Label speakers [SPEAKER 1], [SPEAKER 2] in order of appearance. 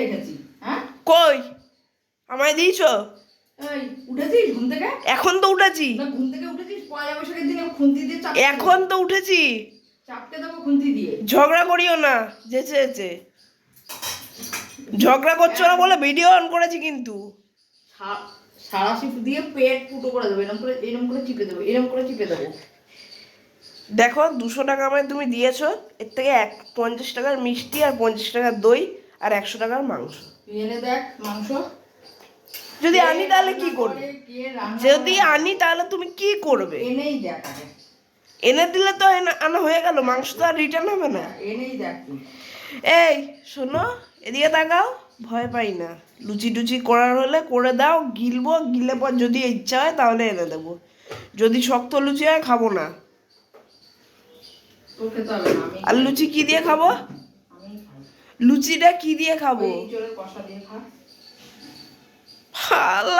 [SPEAKER 1] রেখেছি হ্যাঁ?
[SPEAKER 2] কই? আমায় দিয়েছ?
[SPEAKER 1] এই উঠেছিস ঘুম থেকে?
[SPEAKER 2] এখন তো উঠেছি।
[SPEAKER 1] ঘুম থেকে উঠেছিস পয়লা বৈশাখের দিনে খুন্তি দিয়ে
[SPEAKER 2] এখন তো উঠেছি।
[SPEAKER 1] চাপতে দেবো খুন্তি দিয়ে।
[SPEAKER 2] ঝগড়া করিও না যেচে যেচে। ঝগড়া করছ না বলে ভিডিও অন করেছি কিন্তু।
[SPEAKER 1] সারা শিপ দিয়ে পেট ফুটো করে দেবো এরকম করে এরকম করে চিপে দেবো এরকম করে চিপে দেবো।
[SPEAKER 2] দেখো দুশো টাকা আমায় তুমি দিয়েছ এর থেকে এক পঞ্চাশ টাকার মিষ্টি আর পঞ্চাশ টাকার দই। আর একশো টাকার মাংস।
[SPEAKER 1] এনে দেখ মাংস।
[SPEAKER 2] যদি আনি তাহলে কি করবে? যদি আনি তাহলে তুমি কি করবে?
[SPEAKER 1] এনেই দেখ
[SPEAKER 2] এনে দিলে তো এনে- আনা হয়ে গেল মাংস তো আর রিটার্ন হবে না।
[SPEAKER 1] এনেই দেখ
[SPEAKER 2] এই শোনো এদিকে তাকাও ভয় পাই না। লুচি টুচি করার হলে করে দাও গিলবো গিলে পর যদি ইচ্ছা হয় তাহলে এনে দেবো। যদি শক্ত লুচি হয় খাব না। আর লুচি কি দিয়ে খাব? লুচিটা কি দিয়ে খাব?
[SPEAKER 1] ভালো